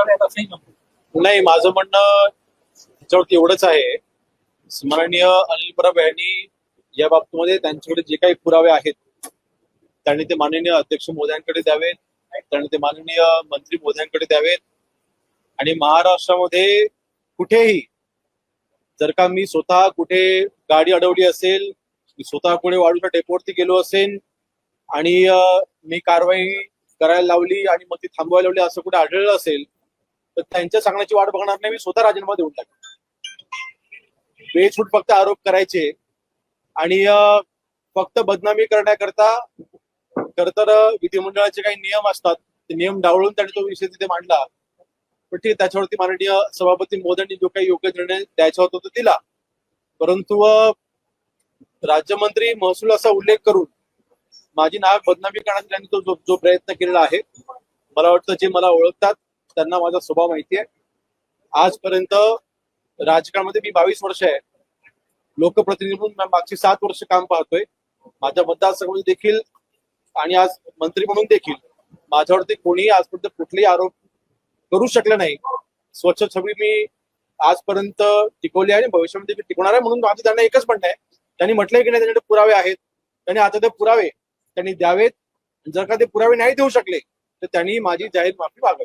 असंही म्हणतो नाही माझं म्हणणं त्याच्यावरती एवढंच आहे. स्मरणीय अनिल परब यांनी या बाबतीमध्ये त्यांच्याकडे जे काही पुरावे आहेत त्यांनी ते माननीय अध्यक्ष मोद्यांकडे द्यावेत त्यांनी ते माननीय मंत्री मोद्यांकडे द्यावेत. आणि महाराष्ट्रामध्ये कुठेही जर का मी स्वतः कुठे गाडी अडवली असेल मी स्वतः कुठे वाळूच्या डेपोवरती गेलो असेल आणि मी कारवाई करायला लावली आणि मग ती थांबवायला लावली असं कुठे आढळलं असेल तर त्यांच्या सांगण्याची वाट बघणार नाही मी स्वतः राजीनामा देऊन टाकेन. बेछूट फक्त आरोप करायचे. आणि फक्त बदनामी करण्याकरता खर तर विधिमंडळाचे काही नियम असतात. ते नियम डावळून त्यांनी तो विषय तिथे मांडला. पण ठीक त्याच्यावरती माननीय सभापती मोदींनी जो काही योग्य निर्णय द्यायचा होता तो दिला. परंतु राज्यमंत्री महसूल असा उल्लेख करून माझी नाव बदनामी करण्यासाठी त्यांनी तो जो जो प्रयत्न केलेला आहे मला वाटतं जे मला ओळखतात त्यांना माझा स्वभाव माहिती आहे आजपर्यंत राजकारणामध्ये मी बावीस वर्ष आहे. लोकप्रतिनिधी म्हणून मागची सात वर्ष काम पाहतोय. माझ्या मतदारसंघामध्ये देखील आणि आज मंत्री म्हणून देखील माझ्यावरती कोणीही आजपर्यंत कुठलेही आरोप करू शकले नाही. स्वच्छ छबी मी आजपर्यंत टिकवली आहे आणि भविष्यामध्ये मी टिकवणार आहे म्हणून माझं त्यांना एकच म्हणणं आहे. त्यांनी म्हटलंय की नाही त्यांच्याकडे पुरावे आहेत. त्यांनी आता ते पुरावे त्यांनी द्यावेत. जर का ते पुरावे नाही देऊ शकले तर त्यांनी माझी जाहीर माफी मागावी.